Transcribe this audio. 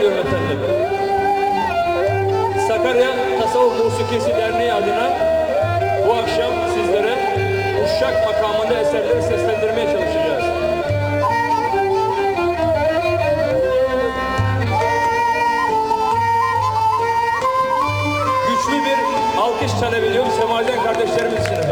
Ramazanlar diliyorum efendim. Sakarya Tasavvuf Musikisi Derneği adına bu akşam sizlere Uşak makamında eserleri seslendirmeye çalışacağız. Güçlü bir alkış talep ediyorum Semazen kardeşlerimiz için